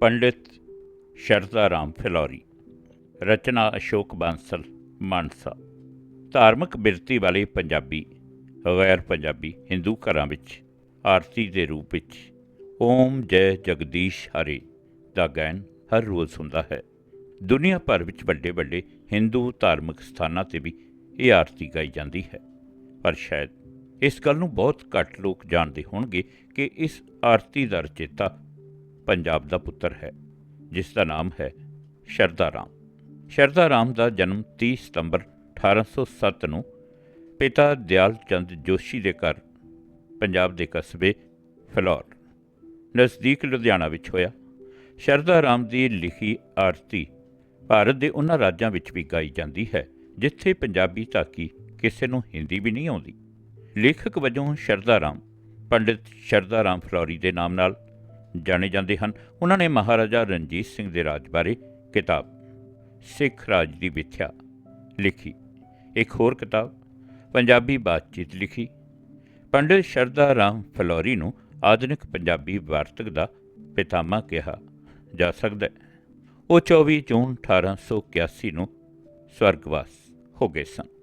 ਪੰਡਿਤ ਸ਼ਰਦਾ ਰਾਮ ਫਿਲੌਰੀ, ਰਚਨਾ ਅਸ਼ੋਕ ਬਾਂਸਲ, ਮਾਨਸਾ। ਧਾਰਮਿਕ ਬਿਰਤੀ ਵਾਲੇ ਪੰਜਾਬੀ, ਗੈਰ ਪੰਜਾਬੀ ਹਿੰਦੂ ਘਰਾਂ ਵਿੱਚ, ਆਰਤੀ ਦੇ ਰੂਪ ਵਿੱਚ, ਓਮ ਜੈ ਜਗਦੀਸ਼ ਹਰੇ ਦਾ ਗਾਇਨ ਹਰ ਰੋਜ਼ ਹੁੰਦਾ ਹੈ। ਦੁਨੀਆ ਭਰ ਵਿੱਚ ਵੱਡੇ ਵੱਡੇ ਹਿੰਦੂ ਧਾਰਮਿਕ ਸਥਾਨਾਂ ਤੇ ਵੀ ਇਹ ਆਰਤੀ ਗਾਈ ਜਾਂਦੀ ਹੈ। ਪਰ ਸ਼ਾਇਦ ਇਸ ਗੱਲ ਨੂੰ ਬਹੁਤ ਘੱਟ ਲੋਕ ਜਾਣਦੇ ਹੋਣਗੇ ਕਿ ਇਸ ਆਰਤੀ ਦਾ ਰਚੇਤਾ ਪੰਜਾਬ ਦਾ ਪੁੱਤਰ ਹੈ, ਜਿਸ ਦਾ ਨਾਮ ਹੈ ਸ਼ਰਦਾ ਰਾਮ। ਸ਼ਰਦਾ ਰਾਮ ਦਾ ਜਨਮ 30 ਸਤੰਬਰ 1807 ਨੂੰ ਪਿਤਾ ਦਿਆਲ ਚੰਦ ਜੋਸ਼ੀ ਦੇ ਘਰ, ਪੰਜਾਬ ਦੇ ਕਸਬੇ ਫਲੌਰ, ਨਜ਼ਦੀਕ ਲੁਧਿਆਣਾ ਵਿੱਚ ਹੋਇਆ। ਸ਼ਰਦਾ ਰਾਮ ਦੀ ਲਿਖੀ ਆਰਤੀ ਭਾਰਤ ਦੇ ਉਹਨਾਂ ਰਾਜਾਂ ਵਿੱਚ ਵੀ ਗਾਈ ਜਾਂਦੀ ਹੈ, ਜਿੱਥੇ ਪੰਜਾਬੀ ਤਾਕੀ ਕਿਸੇ ਨੂੰ ਹਿੰਦੀ ਵੀ ਨਹੀਂ ਆਉਂਦੀ। ਲੇਖਕ ਵਜੋਂ ਸ਼ਰਦਾ ਰਾਮ, ਪੰਡਿਤ ਸ਼ਰਦਾ ਰਾਮ ਫਲੌਰੀ ਦੇ ਨਾਮ ਨਾਲ ਜਾਣੇ ਜਾਂਦੇ ਹਨ। ਉਹਨਾਂ ਨੇ ਮਹਾਰਾਜਾ ਰਣਜੀਤ ਸਿੰਘ ਦੇ ਰਾਜ ਬਾਰੇ ਕਿਤਾਬ, ਸਿੱਖ ਰਾਜ ਦੀ ਵਿਥਿਆ ਲਿਖੀ। ਇੱਕ ਹੋਰ ਕਿਤਾਬ, ਪੰਜਾਬੀ ਬਾਤਚੀਤ ਲਿਖੀ। ਪੰਡਿਤ ਸ਼ਰਦਾ ਰਾਮ ਫਲੌਰੀ ਨੂੰ ਆਧੁਨਿਕ ਪੰਜਾਬੀ ਵਾਰਤਕ ਦਾ ਪਿਤਾਮਾ ਕਿਹਾ ਜਾ ਸਕਦਾ ਹੈ। ਉਹ 24 ਜੂਨ 1881 ਨੂੰ ਸਵਰਗਵਾਸ ਹੋ ਗਏ ਸਨ।